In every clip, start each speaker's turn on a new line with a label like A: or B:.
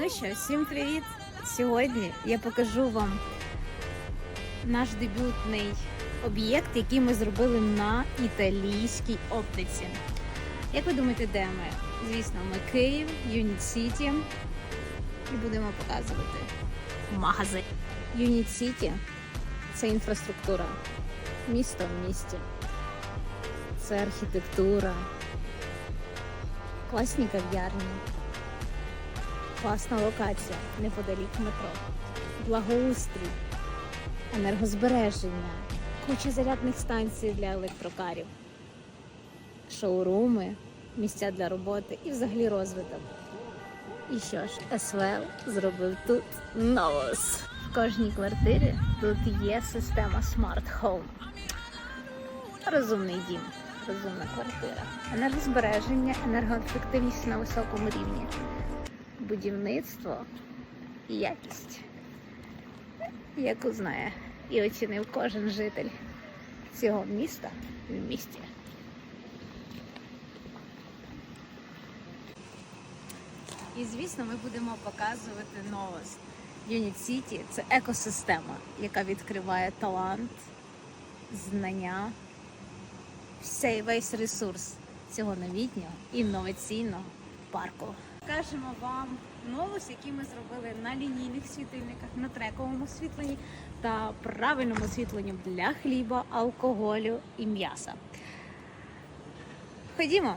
A: Ну що, всім привіт! Сьогодні я покажу вам наш дебютний об'єкт, який ми зробили на італійській оптиці. Як ви думаєте, де ми? Звісно, ми Київ, Юніт Сіті і будемо показувати магазин. Юніт Сіті це інфраструктура, місто в місті, це архітектура, класні кав'ярні. Класна локація неподалік метро, благоустрій, енергозбереження, куча зарядних станцій для електрокарів, шоуруми, місця для роботи і взагалі розвиток. І що ж, СВЛ зробив тут новос. В кожній квартирі тут є система Smart Home. Розумний дім, розумна квартира, енергозбереження, енергоефективність на високому рівні будівництво і якість, яку знає і оцінив кожен житель цього міста в місті. І звісно, ми будемо показувати новость. Юніт Сіті це екосистема, яка відкриває талант, знання, всей весь ресурс цього новітнього інноваційного парку. Покажемо вам новус, який ми зробили на лінійних світильниках, на трековому освітленні та правильному освітленні для хліба, алкоголю і м'яса. Ходімо.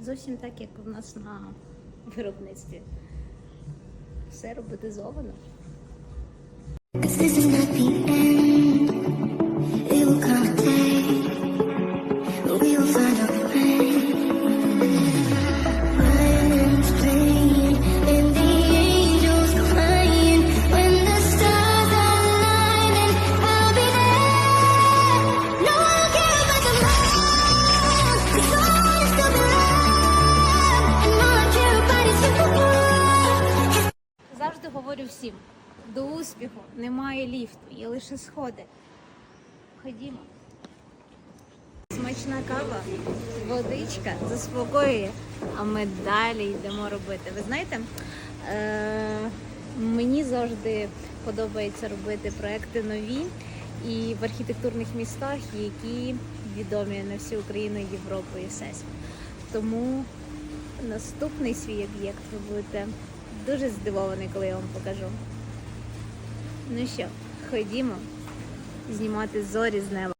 A: Зовсім так, як у нас на виробництві. Все роботизовано. Говорю всім: до успіху немає ліфту, є лише сходи. Ходімо. Смачна кава, водичка заспокоює, а ми далі йдемо робити. Ви знаєте, е- мені завжди подобається робити проекти нові і в архітектурних містах, які відомі на всю Україну, Європу і всесвіт. Тому наступний свій об'єкт ви будете дуже здивований, коли я вам покажу. Ну що, ходімо знімати зорі з неба.